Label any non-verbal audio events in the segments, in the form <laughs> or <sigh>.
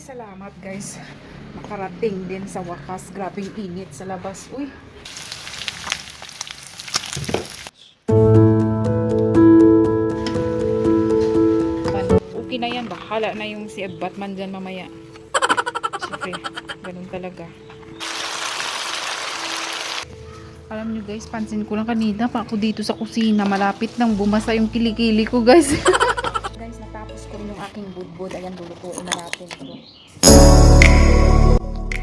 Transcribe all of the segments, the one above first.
salamat guys. Nakarating din sa wakas. Grabing init sa labas. Uy. Okay na yan. Bahala na yung si Batman dyan mamaya. Siyempre, ganun talaga. Alam nyo guys, pansin ko lang kanina pa ako dito sa kusina. Malapit nang bumasa yung kilikili ko guys. <laughs> guys, natapos ko yung aking budbud. Ayan, lulutuin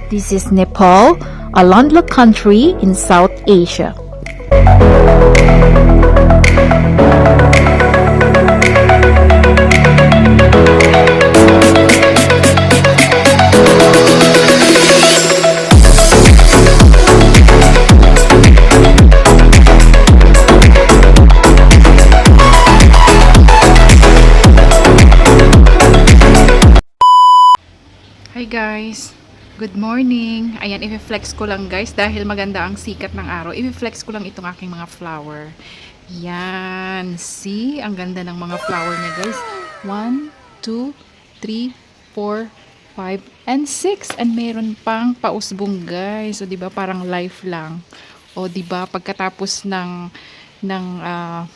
This is Nepal, a landlocked country in South Asia. Hi guys! Good morning! Ayan, i-flex ko lang guys dahil maganda ang sikat ng araw. I-flex ko lang itong aking mga flower. Yan! See? Ang ganda ng mga flower niya guys. 1, 2, 3, 4, 5, and 6. And meron pang pausbong guys. O ba parang life lang. O ba pagkatapos ng ng ah,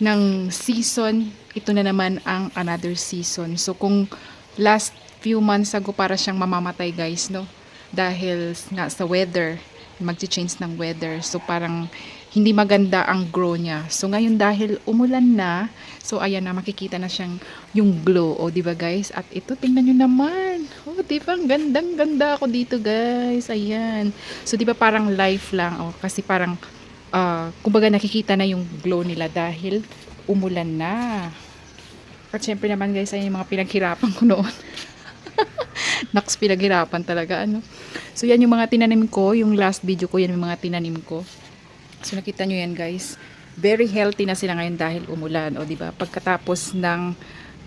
ng season, ito na naman ang another season. So kung last few months ago para siyang mamamatay guys, no? Dahil nga sa weather, magchi-change ng weather. So parang hindi maganda ang grow niya. So ngayon dahil umulan na, so ayan na makikita na siyang yung glow, o di ba guys? At ito tingnan niyo naman. Oh, di ba ang gandang ganda ako dito guys. Ayan. So di ba parang life lang oh, kasi parang ah, kumbaga nakikita na yung glow nila dahil umulan na. At syempre naman guys, ay yung mga pinaghirapan ko noon. <laughs> <laughs> Naks, pinaghirapan talaga, ano. So, yan yung mga tinanim ko. Yung last video ko, yan yung mga tinanim ko. So, nakita nyo yan guys. Very healthy na sila ngayon dahil umulan. O, di ba Pagkatapos ng,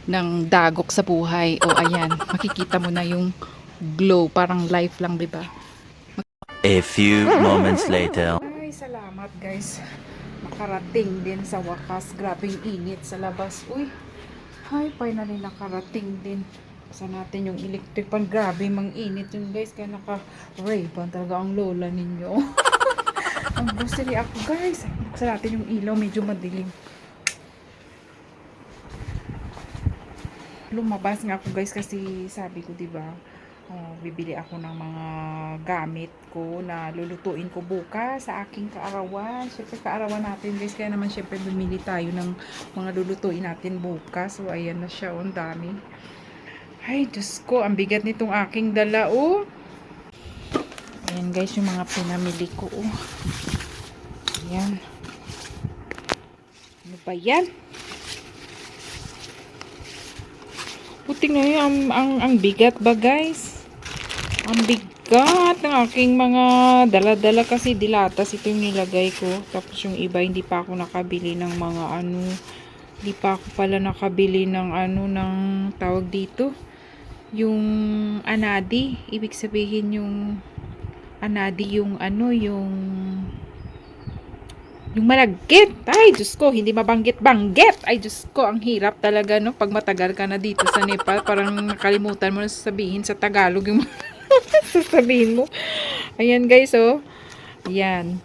ng dagok sa buhay. O, ayan. Makikita mo na yung glow. Parang life lang, di ba A few moments later. Ay, salamat guys. Nakarating din sa wakas. Grabing init sa labas. Uy, ay, finally nakarating din. Sa natin yung electric pan. Grabe mang init yun guys. Kaya naka-ray pan talaga ang lola ninyo. <laughs> ang grocery ako guys. Sa natin yung ilaw. Medyo madilim. Lumabas nga ako guys kasi sabi ko 'di ba uh, bibili ako ng mga gamit ko na lulutuin ko bukas sa aking kaarawan. Syempre kaarawan natin guys. Kaya naman syempre bumili tayo ng mga lulutuin natin bukas. So ayan na siya. Ang dami. Ay, Diyos ko. Ang bigat nitong aking dala. Oh. Ayan guys yung mga pinamili ko. Oh. Ayan. Ano ba yan? Puting na yun. Ang, ang, ang bigat ba guys? Ang bigat ng aking mga dala-dala kasi dilatas ito yung nilagay ko. Tapos yung iba hindi pa ako nakabili ng mga ano. Hindi pa ako pala nakabili ng ano ng tawag dito. Yung anadi. Ibig sabihin yung anadi yung ano yung yung malagkit. Ay, Diyos ko, hindi mabanggit-banggit. Ay, Diyos ko, ang hirap talaga, no? Pag matagal ka na dito sa Nepal, parang nakalimutan mo na sasabihin sa Tagalog yung <laughs> sasabihin mo. Ayan, guys, oh. Ayan.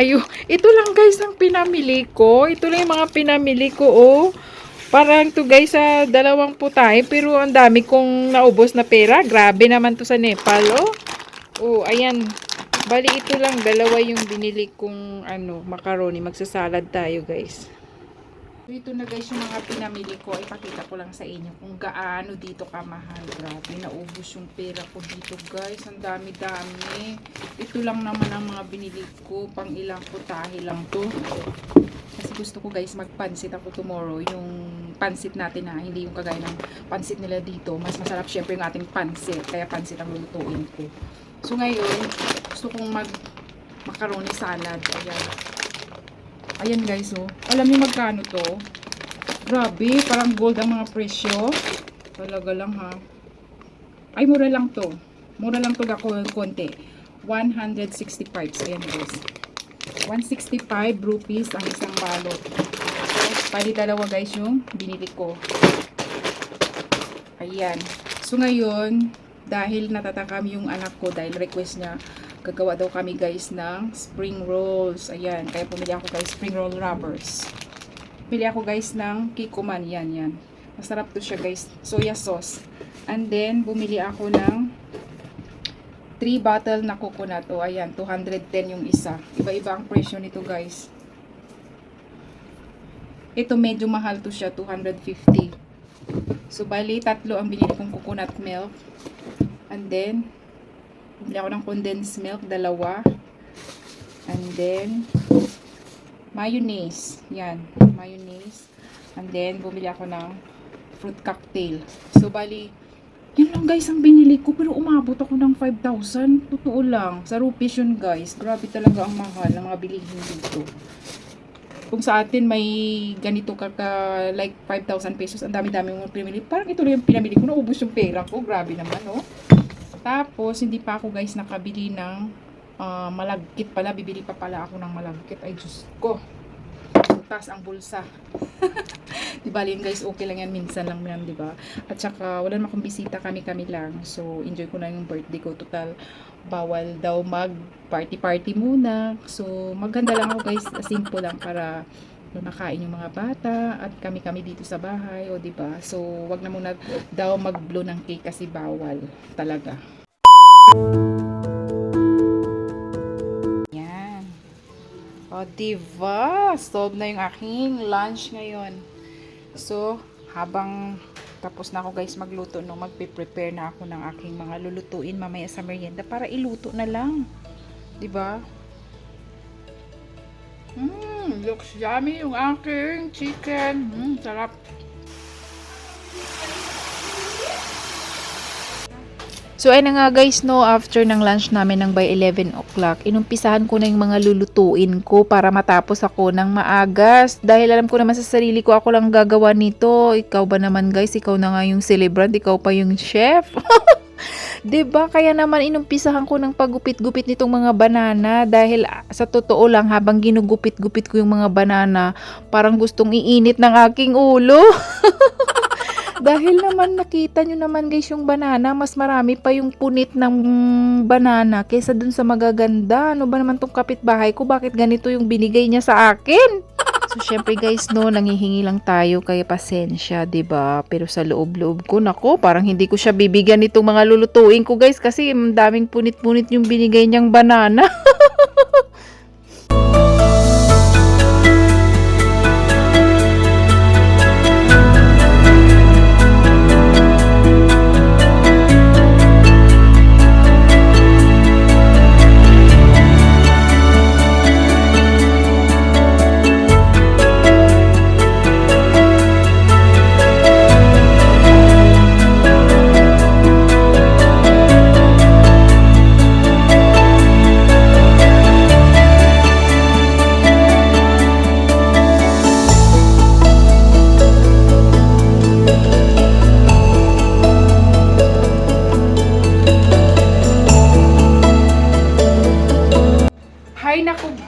Ayo, ito lang guys ang pinamili ko. Ito lang yung mga pinamili ko, oh. Parang to guys sa dalawang putay, pero ang dami kong naubos na pera. Grabe naman to sa Nepal, oh. Oh, ayan. Bali, ito lang. Dalawa yung binili kong ano, macaroni. Magsasalad tayo, guys. Ito na guys yung mga pinamili ko. Ipakita ko lang sa inyo kung gaano dito kamahal. Grabe, naubos yung pera ko dito, guys. Ang dami-dami. Ito lang naman ang mga binili ko. Pang ilang putahe lang to. Kasi gusto ko guys magpansit ako tomorrow. Yung pansit natin na hindi yung kagaya ng pansit nila dito. Mas masarap syempre yung ating pansit. Kaya pansit ang lulutuin ko. So ngayon, gusto kong mag macaroni salad. Ayan. Ayan guys, oh. Alam niyo magkano to? Grabe, parang gold ang mga presyo. Talaga lang ha. Ay, mura lang to. Mura lang to gako konti. 165. So, ayan guys. 165 rupees ang isang balot. Pali dalawa guys yung binili ko. Ayan. So ngayon, dahil natatakam yung anak ko, dahil request niya, gagawa daw kami guys ng spring rolls. Ayan. Kaya pumili ako guys spring roll wrappers. Pili ako guys ng Kikoman. Yan, yan. Masarap to siya guys. Soya sauce. And then, bumili ako ng 3 bottle na coconut. O, ayan. 210 yung isa. Iba-iba ang presyo nito guys. Ito medyo mahal to siya. 250. So, bali, tatlo ang binili kong coconut milk. And then, bumili ako ng condensed milk. Dalawa. And then, mayonnaise. Yan, mayonnaise. And then, bumili ako ng fruit cocktail. So, bali, yun lang guys ang binili ko. Pero umabot ako ng 5,000. Totoo lang. Sa rupees yun guys. Grabe talaga ang mahal ng mga bilihin dito. Kung sa atin may ganito ka, ka like 5,000 pesos, ang dami-dami mo pinamili. Parang ito lang yung pinamili ko. Naubos yung pera ko. Grabe naman, oh. Tapos, hindi pa ako guys nakabili ng ah, malagkit pala. Bibili pa pala ako ng malagkit. Ay, Diyos ko. Taas ang bulsa. <laughs> di ba yun guys, okay lang yan. Minsan lang yan, di ba? At saka, wala naman akong bisita. Kami-kami lang. So, enjoy ko na yung birthday ko. Total, bawal daw mag party-party muna. So, maganda lang ako guys. Simple lang para makain yung mga bata at kami-kami dito sa bahay o di ba? So wag na muna daw mag-blow ng cake kasi bawal talaga. Yan. O diba solve na yung aking lunch ngayon. So habang tapos na ako guys magluto no magpe-prepare na ako ng aking mga lulutuin mamaya sa merienda para iluto na lang. Di ba? Mmm, looks yummy yung aking chicken. Mmm, sarap. So, ayun nga guys, no, after ng lunch namin ng by 11 o'clock, inumpisahan ko na yung mga lulutuin ko para matapos ako ng maagas. Dahil alam ko naman sa sarili ko, ako lang gagawa nito. Ikaw ba naman guys, ikaw na nga yung celebrant, ikaw pa yung chef. <laughs> 'Di ba? Kaya naman inumpisahan ko ng paggupit-gupit nitong mga banana dahil ah, sa totoo lang habang ginugupit-gupit ko yung mga banana, parang gustong iinit ng aking ulo. <laughs> dahil naman nakita nyo naman guys yung banana, mas marami pa yung punit ng banana kaysa dun sa magaganda. Ano ba naman tong kapitbahay ko? Bakit ganito yung binigay niya sa akin? So, syempre guys, no, nangihingi lang tayo kaya pasensya, ba Pero sa loob-loob ko, nako, parang hindi ko siya bibigyan nitong mga lulutuin ko guys kasi daming punit-punit yung binigay niyang banana. <laughs>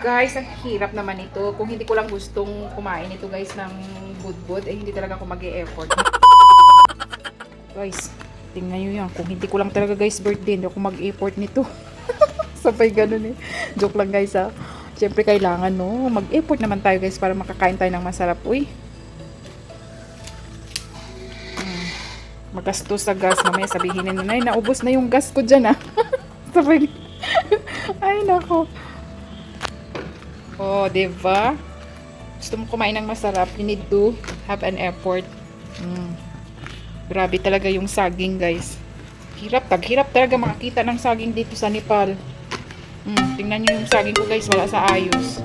guys, ang hirap naman ito. Kung hindi ko lang gustong kumain ito guys ng budbud, eh hindi talaga ako mag effort <laughs> Guys, tingnan nyo yan. Kung hindi ko lang talaga guys birthday, hindi ako mag-effort nito. <laughs> Sabay ganun eh. Joke lang guys ha. Siyempre kailangan no, mag-effort naman tayo guys para makakain tayo ng masarap. Uy. Hmm. Magastos sa gas. Mamaya sabihin na na, naubos na yung gas ko dyan ah. <laughs> Sabay. Ay nako. Oh, 'di ba? Gusto mo kumain ng masarap, you need to have an effort. Mm. Grabe talaga yung saging, guys. Hirap, taghirap talaga makakita ng saging dito sa Nepal. Mm, tingnan niyo yung saging ko, guys, wala sa ayos.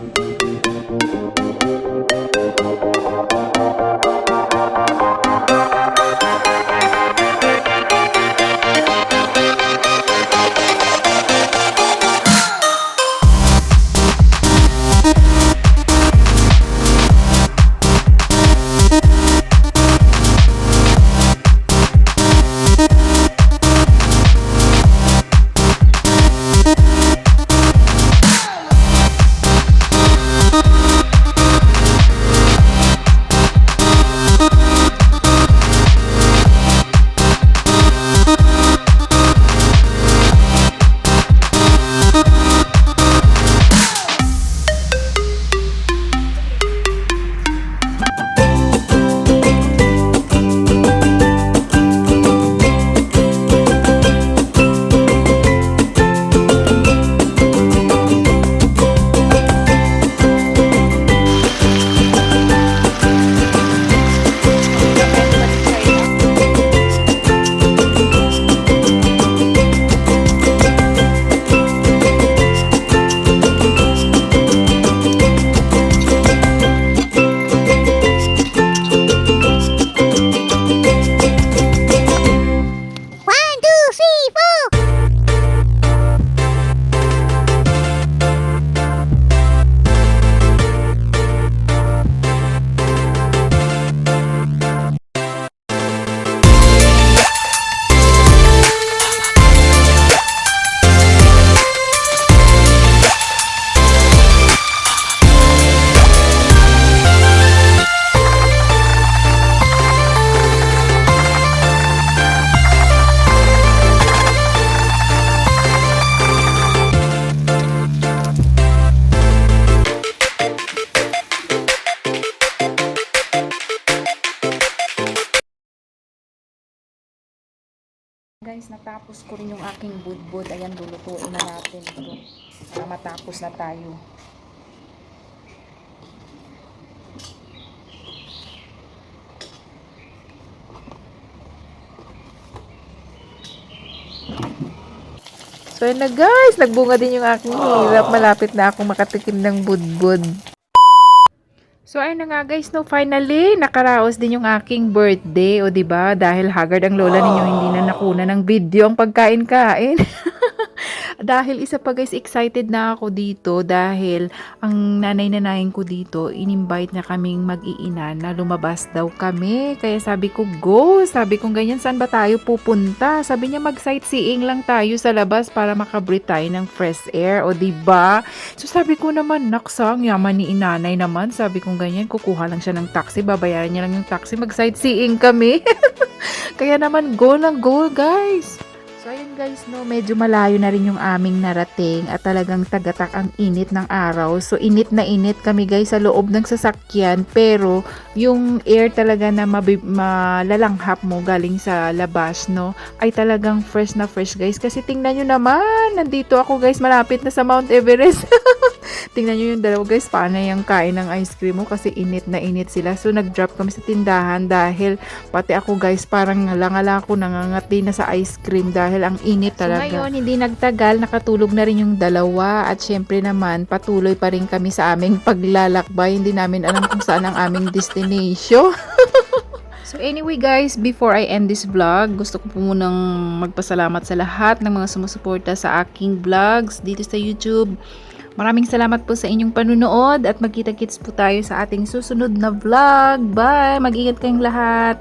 Natapos ko rin yung aking budbud. Ayan, lulutuin na natin ito. Para matapos na tayo. So yun na guys, nagbunga din yung aking hirap. Malapit na akong makatikim ng budbud. So ayun na nga guys, no finally nakaraos din yung aking birthday, o 'di ba? Dahil haggard ang lola ninyo hindi na nakuna ng video ang pagkain-kain. <laughs> dahil isa pa guys, excited na ako dito dahil ang nanay-nanayin ko dito, in-invite na kaming mag-iinan na lumabas daw kami. Kaya sabi ko, go! Sabi ko ganyan, saan ba tayo pupunta? Sabi niya, mag-sightseeing lang tayo sa labas para makabreathe tayo ng fresh air, o ba? So sabi ko naman, naksang yaman ni inanay naman. Sabi ko ganyan, kukuha lang siya ng taxi, babayaran niya lang yung taxi, mag-sightseeing kami. <laughs> Kaya naman, go lang go guys! So ayun guys, no, medyo malayo na rin yung aming narating at talagang tagatak ang init ng araw. So init na init kami guys sa loob ng sasakyan pero yung air talaga na malalanghap mo galing sa labas, no, ay talagang fresh na fresh guys. Kasi tingnan nyo naman, nandito ako guys, malapit na sa Mount Everest. <laughs> tingnan nyo yung dalawa guys, paano yung kain ng ice cream mo kasi init na init sila. So nag-drop kami sa tindahan dahil pati ako guys parang langala ako nangangati na sa ice cream dahil ang init talaga. So ngayon hindi nagtagal nakatulog na rin yung dalawa at syempre naman patuloy pa rin kami sa aming <laughs> paglalakbay. Hindi namin alam kung saan ang aming destination. <laughs> So anyway guys, before I end this vlog, gusto ko po munang magpasalamat sa lahat ng mga sumusuporta sa aking vlogs dito sa YouTube. Maraming salamat po sa inyong panunood at magkita-kits po tayo sa ating susunod na vlog. Bye! Mag-ingat kayong lahat!